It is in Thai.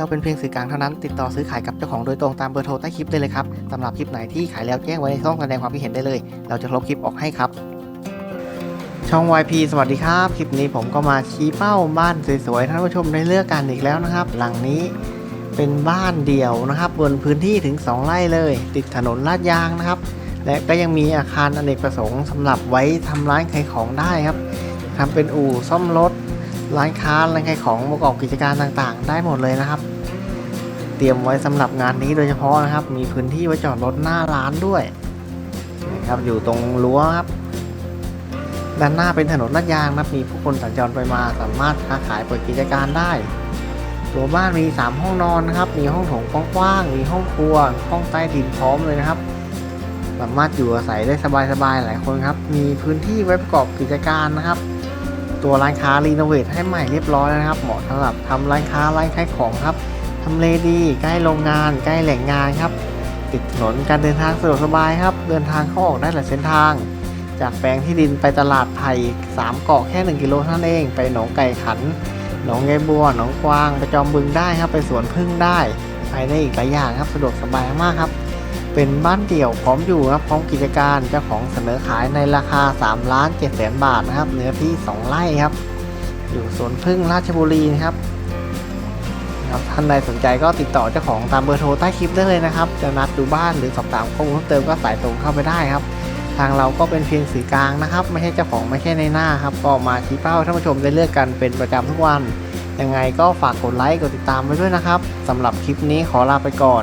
เราเป็นเพียงสื่อกลางเท่านั้น ติดต่อซื้อขายกับเจ้าของโดยตรงตามเบอร์โทรใต้คลิปได้เลยครับสำหรับคลิปไหนที่ขายแล้วแจ้งไว้ในช่องแสดงความคิดเห็นได้เลย เราจะลบคลิปออกให้ครับ ช่อง YP สวัสดีครับ คลิปนี้ผมก็มาชี้เป้าบ้านสวยๆท่านผู้ชมได้เลือกกันอีกแล้วนะครับ หลังนี้เป็นบ้านเดี่ยวนะครับบนพื้นที่ถึง 2 ไร่เลย ติดถนนลาดยางนะครับ และก็ยังมีอาคารอเนกประสงค์สำหรับไว้ทำร้านขายของได้ครับทำเป็นอู่ซ่อมรถ ร้านค้าร้านขายของประกอบกิจการต่างๆ ได้หมดเลยนะครับ เตรียมไว้สำหรับงานนี้โดยเฉพาะนะครับ มีพื้นที่ไว้จอดรถหน้าร้านด้วยนะครับอยู่ตรงรั้วครับด้านหน้าเป็นถนนลาดยางนะมีผู้คนสัญจรไปมาสามารถค้าขายเปิดกิจการได้ ตัวบ้านมี 3 ห้องนอนนะครับ มีห้องโถงกว้างๆมีห้องครัว ห้องใต้ดินพร้อมเลยนะครับ สามารถอยู่อาศัยได้สบายๆหลายคนครับ มีพื้นที่ไว้ประกอบกิจการนะครับ ตัวร้านค้ารีโนเวทให้ใหม่เรียบร้อยแล้วนะครับ เหมาะสำหรับทำร้านค้าร้านขายของครับทำเลดี ใกล้โรงงาน ใกล้แหล่งงานครับ ติดถนนการเดินทางสะดวกสบายครับ เดินทางเข้าออกได้หลายเส้นทาง จากแปลงที่ดินไปตลาดไผ่3เกาะแค่ 1 กิโลเท่านั้นเอง ไปหนองไก่ขัน หนองยายบัว หนองกวาง ไปจอมบึงได้ครับ ไปสวนพึ่งได้ ไปได้อีกหลายอย่างครับ สะดวกสบายมากครับ เป็นบ้านเดี่ยวพร้อมอยู่ครับพร้อมกิจการเจ้าของเสนอขายในราคา3ล้าน7แสนบาทนะครับเนื้อที่ 2 ไร่ครับ อยู่สวนพึ่งราชบุรีนะครับครับท่านใดสนใจก็ติดต่อเจ้าของตามเบอร์โทรใต้คลิปได้เลยนะครับ จะนัดดูบ้านหรือสอบถามข้อมูลเพิ่มเติมก็สายตรงเข้าไปได้ครับ ทางเราก็เป็นเพียงสื่อกลางนะครับ ไม่ใช่เจ้าของไม่ใช่ในหน้าครับ ก็มาชี้เป้าท่านผู้ชมได้เลือกกันเป็นประจำทุกวัน ยังไงก็ฝากกดไลค์กดติดตามไว้ด้วยนะครับสำหรับคลิปนี้ขอลาไปก่อน